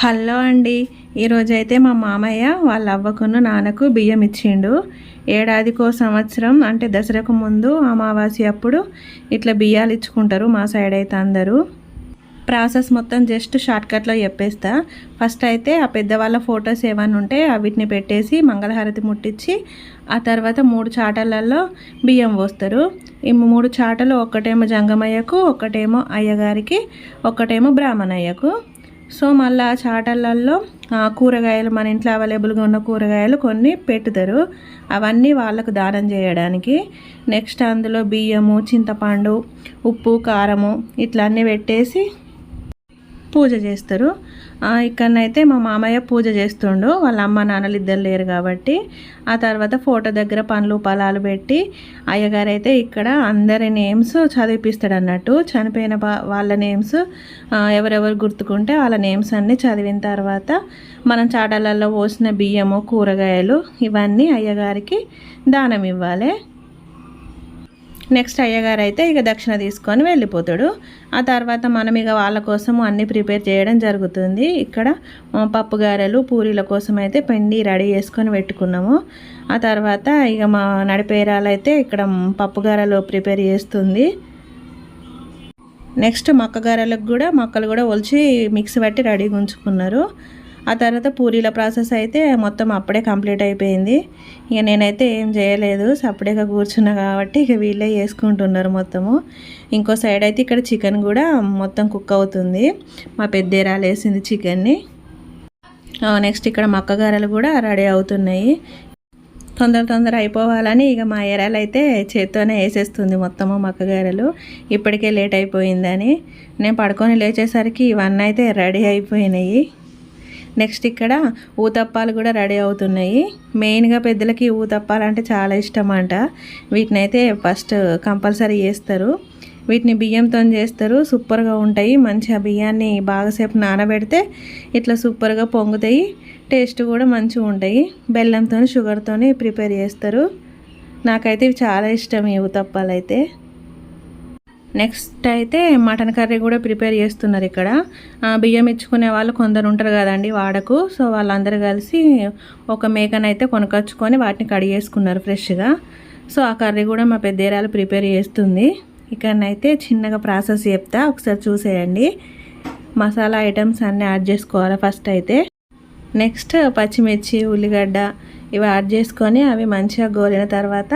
Hello అండి. ఈరోజైతే మా మామయ్య వాళ్ళ అవ్వకును నాన్నకు బియ్యం ఇచ్చిండు. ఏడాదికో సంవత్సరం అంటే దసరాకు ముందు అమావాస్య అప్పుడు ఇట్లా బియ్యాలు ఇచ్చుకుంటారు మా సైడ్ అయితే అందరూ. ప్రాసెస్ మొత్తం జస్ట్ షార్ట్కట్లో చెప్పేస్తా. ఫస్ట్ అయితే ఆ పెద్దవాళ్ళ ఫొటోస్ ఏమైనా ఉంటే వీటిని పెట్టేసి మంగళహారతి ముట్టించి ఆ తర్వాత మూడు చాటలలో బియ్యం పోస్తారు. ఈ మూడు చాటలు ఒక్కటేమో జంగమయ్యకు ఒక్కటేమో అయ్యగారికి ఒక్కటేమో బ్రాహ్మణయ్యకు. సో మళ్ళీ ఆ కూరగాయలు మన ఇంట్లో అవైలబుల్గా ఉన్న కూరగాయలు కొన్ని పెట్టుతారు. అవన్నీ వాళ్ళకు దానం చేయడానికి. నెక్స్ట్ అందులో బియ్యము చింతపండు ఉప్పు కారము ఇట్లా అన్నీ పెట్టేసి పూజ చేస్తారు. ఇక్కడనైతే మా మామయ్య పూజ చేస్తుండు. వాళ్ళ అమ్మ నాన్నలు ఇద్దరు లేరు కాబట్టి ఆ తర్వాత ఫోటో దగ్గర పండ్లు పొలాలు పెట్టి అయ్యగారు అయితే ఇక్కడ అందరి నేమ్స్ చదివిపిస్తాడు అన్నట్టు చనిపోయిన వాళ్ళ నేమ్స్ ఎవరెవరు గుర్తుకుంటే వాళ్ళ నేమ్స్ అన్నీ చదివిన తర్వాత మనం చాటలలో పోసిన బియ్యము కూరగాయలు ఇవన్నీ అయ్యగారికి దానం ఇవ్వాలి. నెక్స్ట్ అయ్యగారు అయితే ఇక దక్షిణ తీసుకొని వెళ్ళిపోతాడు. ఆ తర్వాత మనం ఇక వాళ్ళ కోసము అన్నీ ప్రిపేర్ చేయడం జరుగుతుంది. ఇక్కడ పప్పు గారెలు పూరీల కోసం అయితే పిండి రెడీ చేసుకొని పెట్టుకున్నాము. ఆ తర్వాత ఇక మా నడిపేరాలైతే అయితే ఇక్కడ పప్పు గారెలు ప్రిపేర్ చేస్తుంది. నెక్స్ట్ మక్క గారెలకు కూడా మొక్కలు కూడా ఒలిచి మిక్స్ పెట్టి రెడీగా ఉంచుకున్నారు. ఆ తర్వాత పూరీల ప్రాసెస్ అయితే మొత్తం అప్పుడే కంప్లీట్ అయిపోయింది. ఇక నేనైతే ఏం చేయలేదు. సపరేట్గా కూర్చున్నా కాబట్టి ఇక వీళ్ళే చేసుకుంటున్నారు మొత్తము. ఇంకో సైడ్ అయితే ఇక్కడ చికెన్ కూడా మొత్తం కుక్ అవుతుంది. మా పెద్దేరాలు వేసింది చికెన్ని. నెక్స్ట్ ఇక్కడ మక్కగారలు కూడా రెడీ అవుతున్నాయి. తొందర తొందర అయిపోవాలని ఇక మా ఏరాలు అయితే చేత్తోనే వేసేస్తుంది మొత్తము మక్కగారెలు. ఇప్పటికే లేట్ అయిపోయిందని. నేను పడుకొని లేచేసరికి ఇవన్నీ అయితే రెడీ అయిపోయినాయి. నెక్స్ట్ ఇక్కడ ఊతప్పాలు కూడా రెడీ అవుతున్నాయి. మెయిన్గా పెద్దలకి ఊతప్పాలు అంటే చాలా ఇష్టం అంట. వీటిని అయితే ఫస్ట్ కంపల్సరీ చేస్తారు. వీటిని బియ్యంతో చేస్తారు. సూపర్గా ఉంటాయి. మంచిగా బియ్యాన్ని బాగాసేపు నానబెడితే ఇట్లా సూపర్గా పొంగుతాయి. టేస్ట్ కూడా మంచిగా ఉంటాయి. బెల్లంతో షుగర్తో ప్రిపేర్ చేస్తారు. నాకైతే ఇవి చాలా ఇష్టం ఈ ఊతప్పాలు అయితే. నెక్స్ట్ అయితే మటన్ కర్రీ కూడా ప్రిపేర్ చేస్తున్నారు ఇక్కడ. బియ్యం ఇచ్చుకునే వాళ్ళు కొందరు ఉంటారు కదండి వాడకు. సో వాళ్ళందరూ కలిసి ఒక మేకనైతే కొనుకొచ్చుకొని వాటిని కడిగేసుకున్నారు ఫ్రెష్గా. సో ఆ కర్రీ కూడా మా పెద్దేరాలు ప్రిపేర్ చేస్తుంది. ఇక్కడనైతే చిన్నగా ప్రాసెస్ చెప్తా. ఒకసారి చూసేయండి. మసాలా ఐటమ్స్ అన్నీ యాడ్ చేసుకోవాలి ఫస్ట్ అయితే. నెక్స్ట్ పచ్చిమిర్చి ఉల్లిగడ్డ ఇవి యాడ్ చేసుకొని అవి మంచిగా గోలిన తర్వాత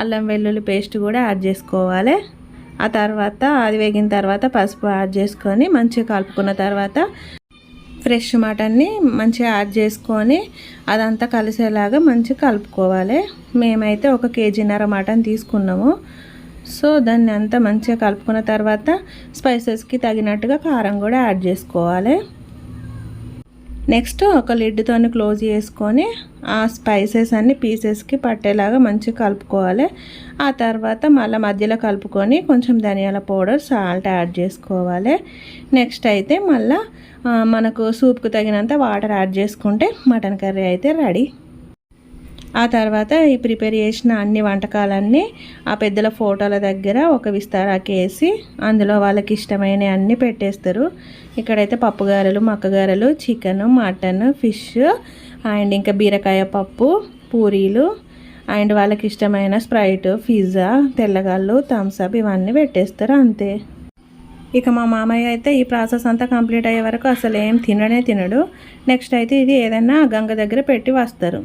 అల్లం వెల్లుల్లి పేస్ట్ కూడా యాడ్ చేసుకోవాలి. ఆ తర్వాత అది వేగిన తర్వాత పసుపు యాడ్ చేసుకొని మంచిగా కలుపుకున్న తర్వాత ఫ్రెష్ మటన్ని మంచిగా యాడ్ చేసుకొని అదంతా కలిసేలాగా మంచిగా కలుపుకోవాలి. మేమైతే ఒక కేజీన్నర మటన్ తీసుకున్నాము. సో దాన్ని అంతా మంచిగా కలుపుకున్న తర్వాత స్పైసెస్కి తగినట్టుగా కారం కూడా యాడ్ చేసుకోవాలి. నెక్స్ట్ ఒక లిడ్తో క్లోజ్ చేసుకొని ఆ స్పైసెస్ అన్ని పీసెస్కి పట్టేలాగా మంచిగా కలుపుకోవాలి. ఆ తర్వాత మళ్ళీ మధ్యలో కలుపుకొని కొంచెం ధనియాల పౌడర్ సాల్ట్ యాడ్ చేసుకోవాలి. నెక్స్ట్ అయితే మళ్ళీ మనకు సూప్కి తగినంత వాటర్ యాడ్ చేసుకుంటే మటన్ కర్రీ అయితే రెడీ ఆ తర్వాత ఈ ప్రిపేర్ చేసిన అన్ని వంటకాలన్నీ ఆ పెద్దల ఫోటోల దగ్గర ఒక విస్తారాకి వేసి అందులో వాళ్ళకి ఇష్టమైన అన్నీ పెట్టేస్తారు. ఇక్కడైతే పప్పుగారెలు మక్కగారెలు చికెను మటన్ ఫిష్ అండ్ ఇంకా బీరకాయ పప్పు పూరీలు అండ్ వాళ్ళకి ఇష్టమైన స్ప్రైట్ పిజ్జా తెల్లగాళ్ళు థమ్స్అప్ ఇవన్నీ పెట్టేస్తారు అంతే. ఇక మా మామయ్య అయితే ఈ ప్రాసెస్ అంతా కంప్లీట్ అయ్యే వరకు అసలు ఏం తినడే తినడు. నెక్స్ట్ అయితే ఇది ఏదైనా గంగ దగ్గర పెట్టి వస్తారు.